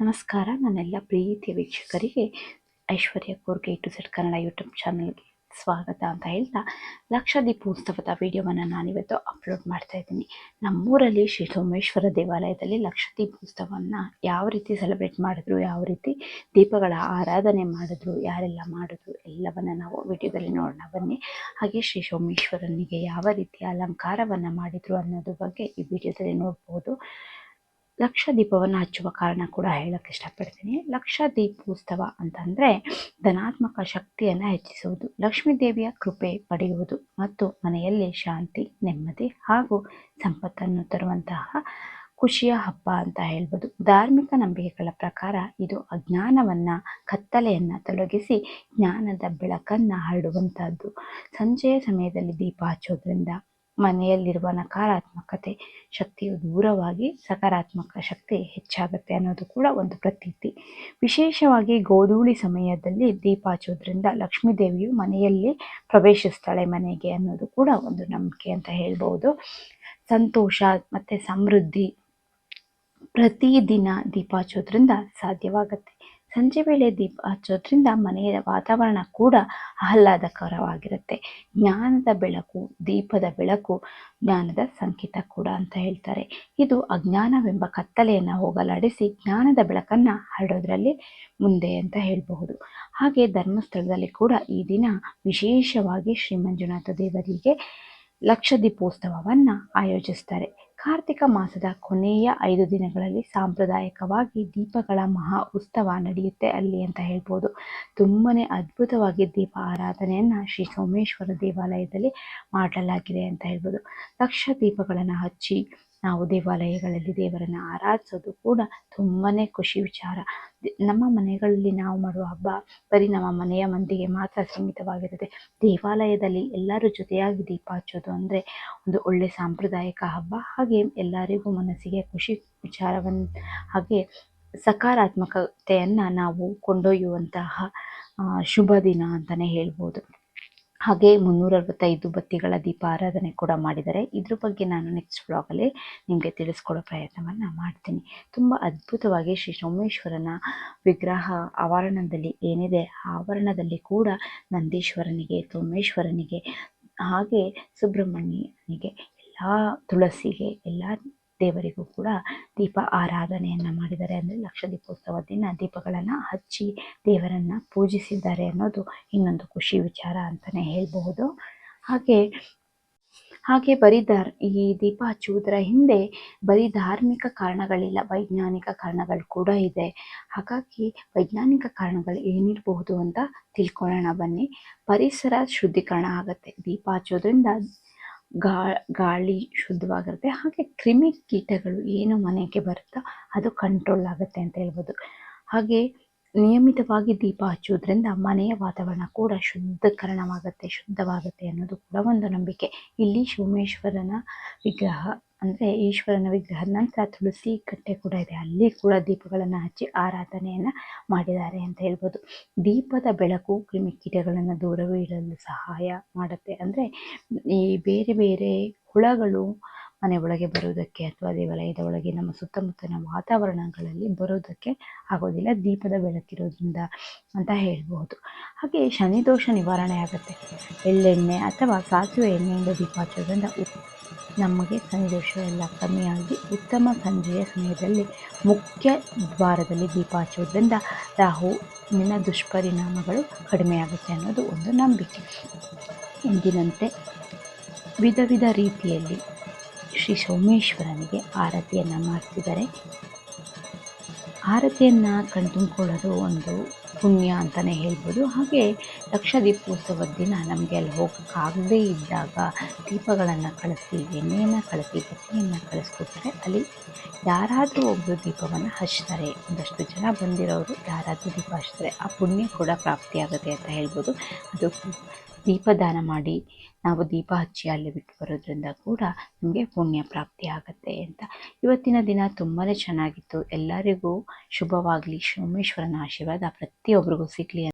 ನಮಸ್ಕಾರ. ನನ್ನೆಲ್ಲ ಪ್ರೀತಿಯ ವೀಕ್ಷಕರಿಗೆ ಐಶ್ವರ್ಯ ಕೋರ್ಗೆ ಟು ಸೆಟ್ ಕನ್ನಡ ಯೂಟ್ಯೂಬ್ ಚಾನಲ್ಗೆ ಸ್ವಾಗತ ಅಂತ ಹೇಳ್ತಾ ಲಕ್ಷ ದೀಪೋತ್ಸವದ ವಿಡಿಯೋವನ್ನು ನಾನಿವತ್ತು ಅಪ್ಲೋಡ್ ಮಾಡ್ತಾ ಇದ್ದೀನಿ. ನಮ್ಮೂರಲ್ಲಿ ಶ್ರೀ ಸೋಮೇಶ್ವರ ದೇವಾಲಯದಲ್ಲಿ ಲಕ್ಷ ದೀಪೋತ್ಸವವನ್ನು ಯಾವ ರೀತಿ ಸೆಲೆಬ್ರೇಟ್ ಮಾಡಿದ್ರು, ಯಾವ ರೀತಿ ದೀಪಗಳ ಆರಾಧನೆ ಮಾಡಿದ್ರು, ಯಾರೆಲ್ಲ ಮಾಡಿದ್ರು ಎಲ್ಲವನ್ನು ನಾವು ವಿಡಿಯೋದಲ್ಲಿ ನೋಡೋಣ. ಬನ್ನಿ. ಹಾಗೆ ಶ್ರೀ ಸೋಮೇಶ್ವರನಿಗೆ ಯಾವ ರೀತಿಯ ಅಲಂಕಾರವನ್ನು ಮಾಡಿದ್ರು ಅನ್ನೋದ್ರ ಬಗ್ಗೆ ಈ ವಿಡಿಯೋದಲ್ಲಿ ನೋಡ್ಬೋದು. ಲಕ್ಷ ದೀಪವನ್ನು ಹಚ್ಚುವ ಕಾರಣ ಕೂಡ ಹೇಳಕ್ಕೆ ಇಷ್ಟಪಡ್ತೀನಿ. ಲಕ್ಷ ದೀಪೋತ್ಸವ ಅಂತಂದರೆ ಧನಾತ್ಮಕ ಶಕ್ತಿಯನ್ನು ಹೆಚ್ಚಿಸುವುದು, ಲಕ್ಷ್ಮೀ ದೇವಿಯ ಕೃಪೆ ಪಡೆಯುವುದು ಮತ್ತು ಮನೆಯಲ್ಲಿ ಶಾಂತಿ, ನೆಮ್ಮದಿ ಹಾಗೂ ಸಂಪತ್ತನ್ನು ತರುವಂತಹ ಖುಷಿಯ ಹಬ್ಬ ಅಂತ ಹೇಳ್ಬೋದು. ಧಾರ್ಮಿಕ ನಂಬಿಕೆಗಳ ಪ್ರಕಾರ ಇದು ಅಜ್ಞಾನವನ್ನು, ಕತ್ತಲೆಯನ್ನು ತೊಲಗಿಸಿ ಜ್ಞಾನದ ಬೆಳಕನ್ನು ಹರಡುವಂಥದ್ದು ಸಂಜೆಯ ಸಮಯದಲ್ಲಿ ದೀಪ ಹಚ್ಚೋದ್ರಿಂದ ಮನೆಯಲ್ಲಿರುವ ನಕಾರಾತ್ಮಕತೆ ಶಕ್ತಿಯು ದೂರವಾಗಿ ಸಕಾರಾತ್ಮಕ ಶಕ್ತಿ ಹೆಚ್ಚಾಗುತ್ತೆ ಅನ್ನೋದು ಕೂಡ ಒಂದು ಪ್ರತೀತಿ. ವಿಶೇಷವಾಗಿ ಗೋಧೂಳಿ ಸಮಯದಲ್ಲಿ ದೀಪ ಹಚ್ಚೋದ್ರಿಂದ ಲಕ್ಷ್ಮೀ ದೇವಿಯು ಮನೆಯಲ್ಲಿ ಪ್ರವೇಶಿಸ್ತಾಳೆ ಮನೆಗೆ ಅನ್ನೋದು ಕೂಡ ಒಂದು ನಂಬಿಕೆ ಅಂತ ಹೇಳ್ಬೋದು. ಸಂತೋಷ ಮತ್ತು ಸಮೃದ್ಧಿ ಪ್ರತಿದಿನ ದೀಪ ಹಚ್ಚೋದ್ರಿಂದ ಸಾಧ್ಯವಾಗುತ್ತೆ. ಸಂಜೆ ವೇಳೆ ದೀಪ ಹಚ್ಚೋದ್ರಿಂದ ಮನೆಯ ವಾತಾವರಣ ಕೂಡ ಆಹ್ಲಾದಕರವಾಗಿರುತ್ತೆ. ಜ್ಞಾನದ ಬೆಳಕು, ದೀಪದ ಬೆಳಕು, ಜ್ಞಾನದ ಸಂಕೇತ ಕೂಡ ಅಂತ ಹೇಳ್ತಾರೆ. ಇದು ಅಜ್ಞಾನವೆಂಬ ಕತ್ತಲೆಯನ್ನು ಹೋಗಲಾಡಿಸಿ ಜ್ಞಾನದ ಬೆಳಕನ್ನು ಹರಡೋದ್ರಲ್ಲಿ ಮುಂದೆ ಅಂತ ಹೇಳಬಹುದು. ಹಾಗೆ ಧರ್ಮಸ್ಥಳದಲ್ಲಿ ಕೂಡ ಈ ದಿನ ವಿಶೇಷವಾಗಿ ಶ್ರೀ ಮಂಜುನಾಥ ದೇವರಿಗೆ ಲಕ್ಷ ದೀಪೋತ್ಸವವನ್ನು ಆಯೋಜಿಸ್ತಾರೆ. ಕಾರ್ತಿಕ ಮಾಸದ ಕೊನೆಯ ಐದು ದಿನಗಳಲ್ಲಿ ಸಾಂಪ್ರದಾಯಿಕವಾಗಿ ದೀಪಗಳ ಮಹಾ ಉತ್ಸವ ನಡೆಯುತ್ತೆ ಅಲ್ಲಿ ಅಂತ ಹೇಳ್ಬೋದು. ತುಂಬಾ ಅದ್ಭುತವಾಗಿ ದೀಪ ಆರಾಧನೆಯನ್ನು ಶ್ರೀ ಸೋಮೇಶ್ವರ ದೇವಾಲಯದಲ್ಲಿ ಮಾಡಲಾಗಿದೆ ಅಂತ ಹೇಳ್ಬೋದು. ಲಕ್ಷ ದೀಪಗಳನ್ನು ಹಚ್ಚಿ ನಾವು ದೇವಾಲಯಗಳಲ್ಲಿ ದೇವರನ್ನು ಆರಾಧಿಸೋದು ಕೂಡ ತುಂಬಾ ಖುಷಿ ವಿಚಾರ. ನಮ್ಮ ಮನೆಗಳಲ್ಲಿ ನಾವು ಮಾಡುವ ಹಬ್ಬ ಬರೀ ನಮ್ಮ ಮನೆಯ ಮಂದಿಗೆ ಮಾತ್ರ ಸೀಮಿತವಾಗಿರುತ್ತೆ. ದೇವಾಲಯದಲ್ಲಿ ಎಲ್ಲರೂ ಜೊತೆಯಾಗಿ ದೀಪ ಹಚ್ಚೋದು ಅಂದರೆ ಒಂದು ಒಳ್ಳೆಯ ಸಾಂಪ್ರದಾಯಿಕ ಹಬ್ಬ. ಹಾಗೆ ಎಲ್ಲರಿಗೂ ಮನಸ್ಸಿಗೆ ಖುಷಿ ವಿಚಾರವನ್ನು ಹಾಗೆ ಸಕಾರಾತ್ಮಕತೆಯನ್ನು ನಾವು ಕೊಂಡೊಯ್ಯುವಂತಹ ಶುಭ ದಿನ ಅಂತಲೇ ಹೇಳ್ಬೋದು. ಹಾಗೆ ಮುನ್ನೂರ ಅರವತ್ತೈದು ಬತ್ತಿಗಳ ದೀಪಾರಾಧನೆ ಕೂಡ ಮಾಡಿದ್ದಾರೆ. ಇದ್ರ ಬಗ್ಗೆ ನಾನು ನೆಕ್ಸ್ಟ್ ಬ್ಲಾಗಲ್ಲಿ ನಿಮಗೆ ತಿಳಿಸ್ಕೊಡೋ ಪ್ರಯತ್ನವನ್ನು ಮಾಡ್ತೀನಿ. ತುಂಬ ಅದ್ಭುತವಾಗಿ ಶ್ರೀ ಸೋಮೇಶ್ವರನ ವಿಗ್ರಹ ಆವರಣದಲ್ಲಿ ಏನಿದೆ ಆವರಣದಲ್ಲಿ ಕೂಡ ನಂದೀಶ್ವರನಿಗೆ, ಸೋಮೇಶ್ವರನಿಗೆ, ಹಾಗೆ ಸುಬ್ರಹ್ಮಣ್ಯನಿಗೆ, ಎಲ್ಲ ತುಳಸಿಗೆ, ಎಲ್ಲ ದೇವರಿಗೂ ಕೂಡ ದೀಪ ಆರಾಧನೆಯನ್ನು ಮಾಡಿದ್ದಾರೆ ಅಂದರೆ ಲಕ್ಷ ದೀಪೋತ್ಸವ ದಿನ ದೀಪಗಳನ್ನು ಹಚ್ಚಿ ದೇವರನ್ನು ಪೂಜಿಸಿದ್ದಾರೆ ಅನ್ನೋದು ಇನ್ನೊಂದು ಖುಷಿ ವಿಚಾರ ಅಂತಲೇ ಹೇಳಬಹುದು. ಹಾಗೆ ಹಾಗೆ ಬರೀ ಈ ದೀಪ ಹಚ್ಚುವುದರ ಹಿಂದೆ ಬರೀ ಧಾರ್ಮಿಕ ಕಾರಣಗಳಿಲ್ಲ, ವೈಜ್ಞಾನಿಕ ಕಾರಣಗಳು ಕೂಡ ಇದೆ. ಹಾಗಾಗಿ ವೈಜ್ಞಾನಿಕ ಕಾರಣಗಳು ಏನಿರಬಹುದು ಅಂತ ತಿಳ್ಕೊಳ್ಳೋಣ ಬನ್ನಿ. ಪರಿಸರ ಶುದ್ಧೀಕರಣ ಆಗುತ್ತೆ. ದೀಪ ಹಚ್ಚೋದ್ರಿಂದ ಗಾ, ಗಾಳಿ ಶುದ್ಧವಾಗಿರುತ್ತೆ. ಹಾಗೆ ಕ್ರಿಮಿ ಕೀಟಗಳು ಏನು ಮನೆಗೆ ಬರುತ್ತೋ ಅದು ಕಂಟ್ರೋಲ್ ಆಗುತ್ತೆ ಅಂತ ಹೇಳ್ಬೋದು. ಹಾಗೆ ನಿಯಮಿತವಾಗಿ ದೀಪ ಹಚ್ಚೋದ್ರಿಂದ ಮನೆಯ ವಾತಾವರಣ ಕೂಡ ಶುದ್ಧೀಕರಣವಾಗುತ್ತೆ, ಶುದ್ಧವಾಗುತ್ತೆ ಅನ್ನೋದು ಕೂಡ ಒಂದು ನಂಬಿಕೆ. ಇಲ್ಲಿ ಸೋಮೇಶ್ವರನ ವಿಗ್ರಹ ಅಂದರೆ ಈಶ್ವರನ ವಿಗ್ರಹದ ನಂತರ ತುಳಸಿ ಕಟ್ಟೆ ಕೂಡ ಇದೆ. ಅಲ್ಲಿ ಕೂಡ ದೀಪಗಳನ್ನು ಹಚ್ಚಿ ಆರಾಧನೆಯನ್ನು ಮಾಡಿದ್ದಾರೆ ಅಂತ ಹೇಳ್ಬೋದು. ದೀಪದ ಬೆಳಕು ಕ್ರಿಮಿಕೀಟಗಳನ್ನು ದೂರವಿಡಲು ಸಹಾಯ ಮಾಡುತ್ತೆ. ಅಂದರೆ ಈ ಬೇರೆ ಬೇರೆ ಹುಳಗಳು ಮನೆ ಒಳಗೆ ಬರುವುದಕ್ಕೆ ಅಥವಾ ದೇವಾಲಯದ ಒಳಗೆ ನಮ್ಮ ಸುತ್ತಮುತ್ತಲಿನ ವಾತಾವರಣಗಳಲ್ಲಿ ಬರೋದಕ್ಕೆ ಆಗೋದಿಲ್ಲ. ದೀಪದ ಬೆಳಕಿರೋದ್ರಿಂದ ಅಂತ ಹೇಳ್ಬೋದು ಹಾಗೆ ಶನಿ ದೋಷ ನಿವಾರಣೆ ಆಗುತ್ತೆ. ಎಳ್ಳೆಣ್ಣೆ ಅಥವಾ ಸಾಸಿವೆ ಎಣ್ಣೆಯಿಂದ ದೀಪ ಹಚ್ಚೋದ್ರಿಂದ ನಮಗೆ ದೋಷ ಎಲ್ಲ ಕಮ್ಮಿಯಾಗಿ ಉತ್ತಮ ಸಂಜೆಯ ಸಮಯದಲ್ಲಿ ಮುಖ್ಯ ದ್ವಾರದಲ್ಲಿ ದೀಪ ಹಚ್ಚೋದ್ರಿಂದ ರಾಹುವಿನ ದುಷ್ಪರಿಣಾಮಗಳು ಕಡಿಮೆಯಾಗುತ್ತೆ ಅನ್ನೋದು ಒಂದು ನಂಬಿಕೆ. ಎಂದಿನಂತೆ ವಿಧ ವಿಧ ರೀತಿಯಲ್ಲಿ ಶ್ರೀ ಸೋಮೇಶ್ವರನಿಗೆ ಆರತಿಯನ್ನು ಮಾಡ್ತಿದ್ದಾರೆ. ಆರತಿಯನ್ನು ಕಣ್ತುಂಬಿಕೊಳ್ಳೋದು ಒಂದು ಪುಣ್ಯ ಅಂತಲೇ ಹೇಳ್ಬೋದು. ಹಾಗೆ ಲಕ್ಷ ದೀಪೋತ್ಸವದ ದಿನ ನಮಗೆ ಅಲ್ಲಿ ಹೋಗೋಕ್ಕಾಗದೇ ಇದ್ದಾಗ ದೀಪಗಳನ್ನು ಕಳಿಸಿ, ಎಣ್ಣೆಯನ್ನು ಕಳಿಸಿ ಬತ್ತಿಯನ್ನು ಕಳಿಸ್ಕೊಡ್ತಾರೆ. ಅಲ್ಲಿ ಯಾರಾದರೂ ಒಬ್ಬರು ದೀಪವನ್ನು ಹಚ್ತಾರೆ. ಒಂದಷ್ಟು ಜನ ಬಂದಿರೋರು ಯಾರಾದರೂ ದೀಪ ಹಚ್ತಾರೆ. ಆ ಪುಣ್ಯ ಕೂಡ ಪ್ರಾಪ್ತಿಯಾಗುತ್ತೆ ಅಂತ ಹೇಳ್ಬೋದು. ಅದು ದೀಪದಾನ ಮಾಡಿ ನಾವು ದೀಪ ಹಚ್ಚಿ ಅಲ್ಲಿ ಬಿಟ್ಟು ಬರೋದ್ರಿಂದ ಕೂಡ ನಮಗೆ ಪುಣ್ಯ ಪ್ರಾಪ್ತಿ ಆಗುತ್ತೆ ಅಂತ. ಇವತ್ತಿನ ದಿನ ತುಂಬಾ ಚೆನ್ನಾಗಿತ್ತು. ಎಲ್ಲರಿಗೂ ಶುಭವಾಗಲಿ. ಸೋಮೇಶ್ವರನ ಆಶೀರ್ವಾದ ಪ್ರತಿಯೊಬ್ಬರಿಗೂ ಸಿಗಲಿ